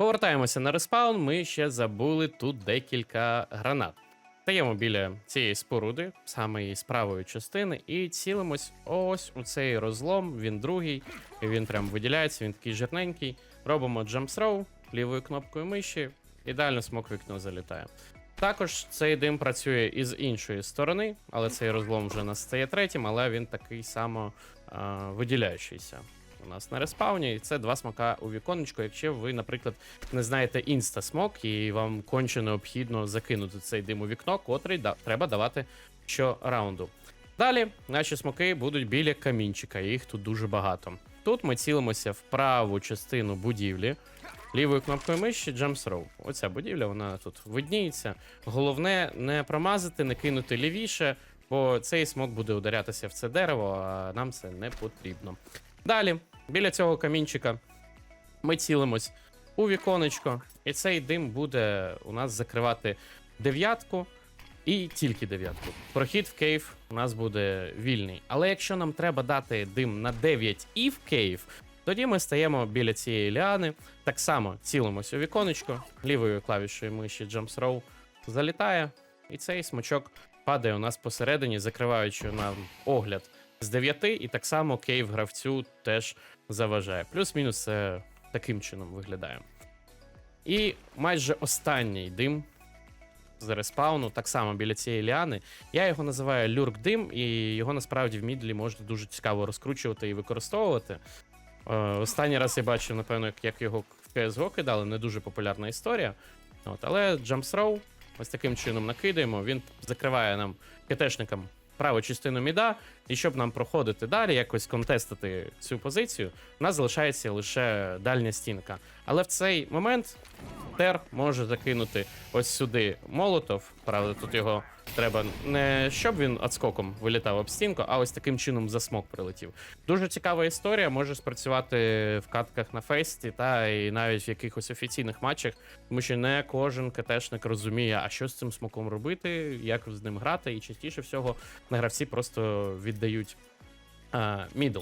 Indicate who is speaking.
Speaker 1: Повертаємося на респаун. Ми ще забули тут декілька гранат. Стаємо біля цієї споруди, саме з правої частини, і цілимось ось у цей розлом. Він другий, він прям виділяється, він такий жирненький. Робимо throw лівою кнопкою миші, ідеально смок вікно залітає. Також цей дим працює і з іншої сторони, але цей розлом вже нас стає третім, але він такий само а, виділяючийся нас на респауні. І це два смока у віконечко. Якщо ви, наприклад, не знаєте інста-смок і вам конче необхідно закинути цей дим у вікно, котрий да, треба давати щораунду. Далі наші смоки будуть біля камінчика, їх тут дуже багато. Тут ми цілимося в праву частину будівлі. Лівою кнопкою миші Jump Throw. Оця будівля, вона тут видніється. Головне не промазати, не кинути лівіше, бо цей смок буде ударятися в це дерево, а нам це не потрібно. Далі, біля цього камінчика, ми цілимось у віконечко, і цей дим буде у нас закривати дев'ятку і тільки дев'ятку. Прохід в кейв у нас буде вільний. Але якщо нам треба дати дим на 9 і в кейв, тоді ми стаємо біля цієї ліани, так само цілимось у віконечко, лівою клавішою миші Jump Throw залітає, і цей смачок падає у нас посередині, закриваючи нам огляд з 9, і так само кейв гравцю теж заважає. Плюс-мінус це таким чином виглядає. І майже останній дим з респауну, так само біля цієї ліани. Я його називаю люрк дим, і його насправді в мідлі можна дуже цікаво розкручувати і використовувати. Е, останній раз я бачив, напевно, як, його в CSGO кидали, не дуже популярна історія. От, але Jump Throw ось таким чином накидаємо. Він закриває нам КТшникам праву частину міда, і щоб нам проходити далі, якось контестити цю позицію, у нас залишається лише дальня стінка. Але в цей момент Тер може закинути ось сюди молотов. Правда, тут його треба не щоб він отскоком вилітав об стінку, а ось таким чином за смок прилетів. Дуже цікава історія, може спрацювати в катках на фесті та і навіть в якихось офіційних матчах, тому що не кожен КТшник розуміє, а що з цим смоком робити, як з ним грати, і частіше всього на гравці просто віддають мідл.